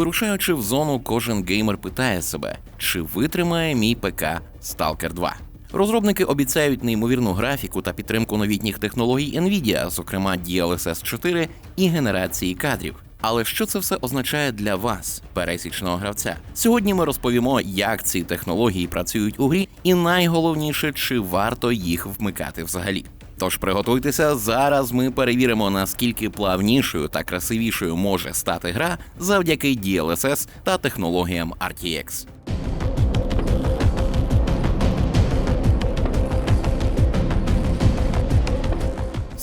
Вирушаючи в зону, кожен геймер питає себе, чи витримає мій ПК Stalker 2. Розробники обіцяють неймовірну графіку та підтримку новітніх технологій Nvidia, зокрема DLSS 4 і генерації кадрів. Але що це все означає для вас, пересічного гравця? Сьогодні ми розповімо, як ці технології працюють у грі, і найголовніше, чи варто їх вмикати взагалі. Тож приготуйтеся, зараз ми перевіримо, наскільки плавнішою та красивішою може стати гра завдяки DLSS та технологіям RTX.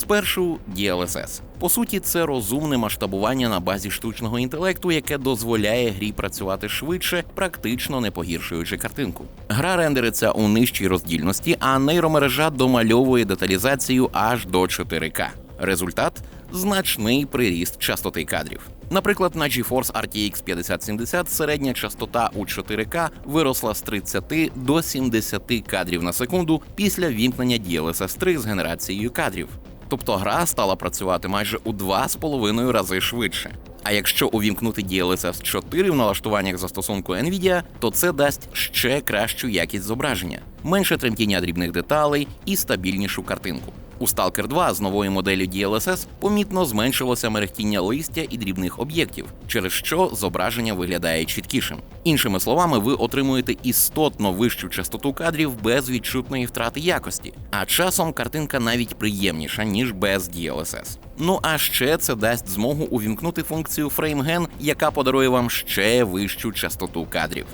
Спершу DLSS. По суті, це розумне масштабування на базі штучного інтелекту, яке дозволяє грі працювати швидше, практично не погіршуючи картинку. Гра рендериться у нижчій роздільності, а нейромережа домальовує деталізацію аж до 4К. Результат значний приріст частоти кадрів. Наприклад, на GeForce RTX 5070 середня частота у 4К виросла з 30 до 70 кадрів на секунду після вімкнення DLSS 3 з генерацією кадрів. Тобто гра стала працювати майже у 2,5 рази швидше. А якщо увімкнути DLSS 4 в налаштуваннях застосунку Nvidia, то це дасть ще кращу якість зображення, менше тремтіння дрібних деталей і стабільнішу картинку. У Stalker 2 з новою моделлю DLSS помітно зменшилося мерехтіння листя і дрібних об'єктів, через що зображення виглядає чіткішим. Іншими словами, ви отримуєте істотно вищу частоту кадрів без відчутної втрати якості, а часом картинка навіть приємніша ніж без DLSS. Ну а ще це дасть змогу увімкнути функцію FrameGen, яка подарує вам ще вищу частоту кадрів.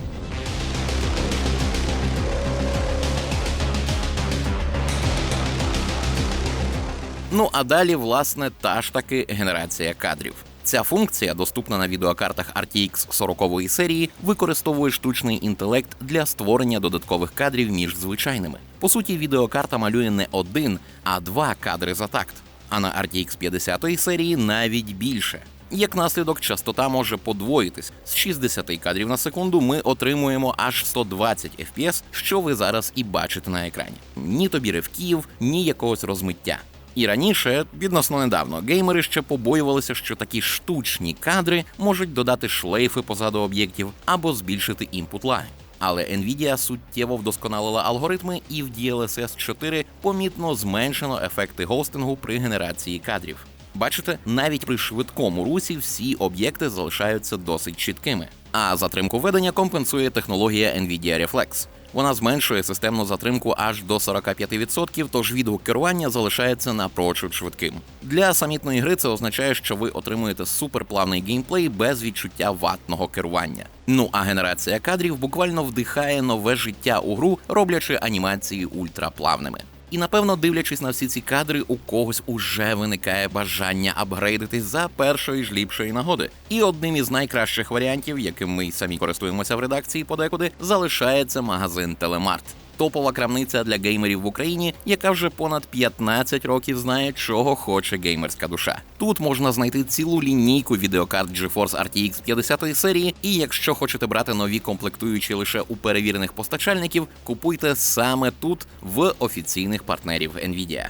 Ну а далі, власне, та ж таки генерація кадрів. Ця функція, доступна на відеокартах RTX 40 серії, використовує штучний інтелект для створення додаткових кадрів між звичайними. По суті, відеокарта малює не один, а два кадри за такт. А на RTX 50 серії навіть більше. Як наслідок, частота може подвоїтись з 60 кадрів на секунду. Ми отримуємо аж 120 FPS, що ви зараз і бачите на екрані. Ні тобі ривків, ні якогось розмиття. І раніше, відносно недавно, геймери ще побоювалися, що такі штучні кадри можуть додати шлейфи позаду об'єктів або збільшити імпут лаги. Але Nvidia суттєво вдосконалила алгоритми, і в DLSS 4 помітно зменшено ефекти гостингу при генерації кадрів. Бачите, навіть при швидкому русі всі об'єкти залишаються досить чіткими. А затримку ведення компенсує технологія Nvidia Reflex. Вона зменшує системну затримку аж до 45%, тож відгук керування залишається напрочуд швидким. Для самітної гри це означає, що ви отримуєте суперплавний геймплей без відчуття ватного керування. Ну а генерація кадрів буквально вдихає нове життя у гру, роблячи анімації ультраплавними. І напевно, дивлячись на всі ці кадри, у когось уже виникає бажання апгрейдитись за першої ж ліпшої нагоди. І одним із найкращих варіантів, яким ми самі користуємося в редакції подекуди, залишається магазин Телемарт. Топова крамниця для геймерів в Україні, яка вже понад 15 років знає, чого хоче геймерська душа. Тут можна знайти цілу лінійку відеокарт GeForce RTX 50 серії, і якщо хочете брати нові комплектуючі лише у перевірених постачальників, купуйте саме тут в офіційних партнерів Nvidia.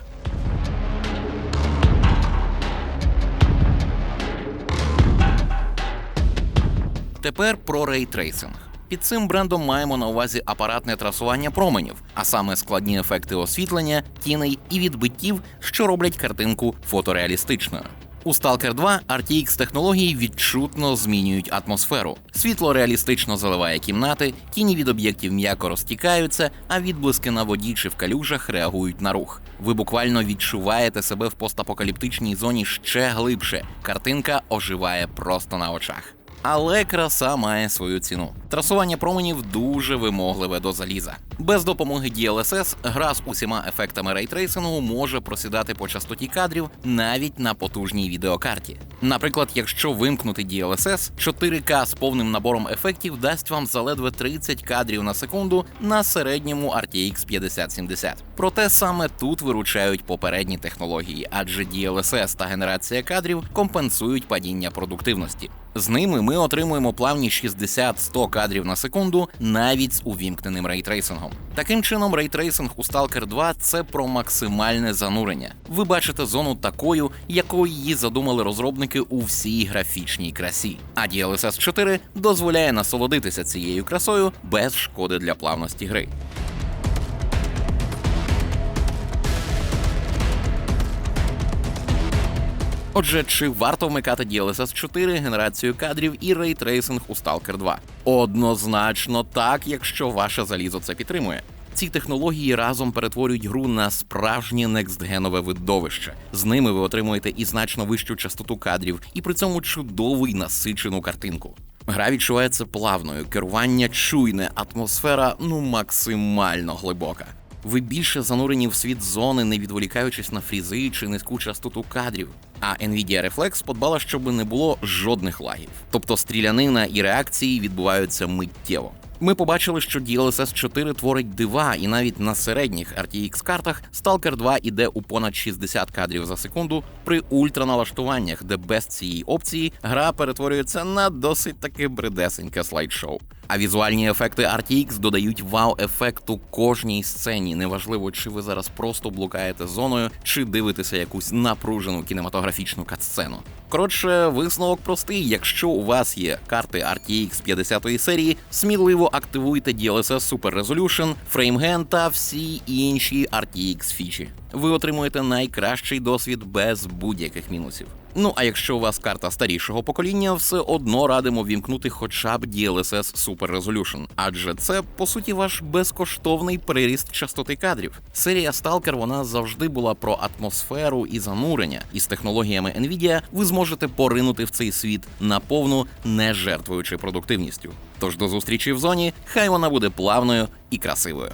Тепер про рейтрейсинг. Під цим брендом маємо на увазі апаратне трасування променів, а саме складні ефекти освітлення, тіней і відбиттів, що роблять картинку фотореалістичною. У Stalker 2 RTX технології відчутно змінюють атмосферу. Світло реалістично заливає кімнати, тіні від об'єктів м'яко розтікаються, а відблиски на воді чи в калюжах реагують на рух. Ви буквально відчуваєте себе в постапокаліптичній зоні ще глибше. Картинка оживає просто на очах. Але краса має свою ціну. Трасування променів дуже вимогливе до заліза. Без допомоги DLSS гра з усіма ефектами рейтрейсингу може просідати по частоті кадрів навіть на потужній відеокарті. Наприклад, якщо вимкнути DLSS, 4К з повним набором ефектів дасть вам заледве 30 кадрів на секунду на середньому RTX 5070. Проте саме тут виручають попередні технології, адже DLSS та генерація кадрів компенсують падіння продуктивності. З ними ми отримуємо плавні 60-100 кадрів на секунду навіть з увімкненим рейтрейсингом. Таким чином, рейтрейсинг у Stalker 2 це про максимальне занурення. Ви бачите зону такою, якою її задумали розробники у всій графічній красі. А DLSS 4 дозволяє насолодитися цією красою без шкоди для плавності гри. Отже, чи варто вмикати DLSS 4 генерацію кадрів і рейтрейсинг у Stalker 2? Однозначно так, якщо ваше залізо це підтримує. Ці технології разом перетворюють гру на справжнє некстгенове видовище. З ними ви отримуєте і значно вищу частоту кадрів, і при цьому чудову й насичену картинку. Гра відчувається плавною, керування чуйне, атмосфера ну максимально глибока. Ви більше занурені в світ зони, не відволікаючись на фрізи чи низьку частоту кадрів. А Nvidia Reflex подбала, щоб не було жодних лагів. Тобто стрілянина і реакції відбуваються миттєво. Ми побачили, що DLSS 4 творить дива, і навіть на середніх RTX картах Stalker 2 іде у понад 60 кадрів за секунду при ультраналаштуваннях, де без цієї опції гра перетворюється на досить таки бредесеньке слайд-шоу. А візуальні ефекти RTX додають вау-ефекту кожній сцені. Неважливо, чи ви зараз просто блукаєте зоною, чи дивитеся якусь напружену кінематографічну катсцену. Коротше, висновок простий. Якщо у вас є карти RTX 50 серії, сміливо активуйте DLSS Super Resolution, FrameGen та всі інші RTX фічі. Ви отримуєте найкращий досвід без будь-яких мінусів. Ну а якщо у вас карта старішого покоління, все одно радимо вімкнути хоча б DLSS Super Resolution, адже це по суті ваш безкоштовний переріст частоти кадрів. Серія Stalker вона завжди була про атмосферу і занурення, і з технологіями Nvidia ви зможете поринути в цей світ наповну, не жертвуючи продуктивністю. Тож до зустрічі в зоні, хай вона буде плавною і красивою.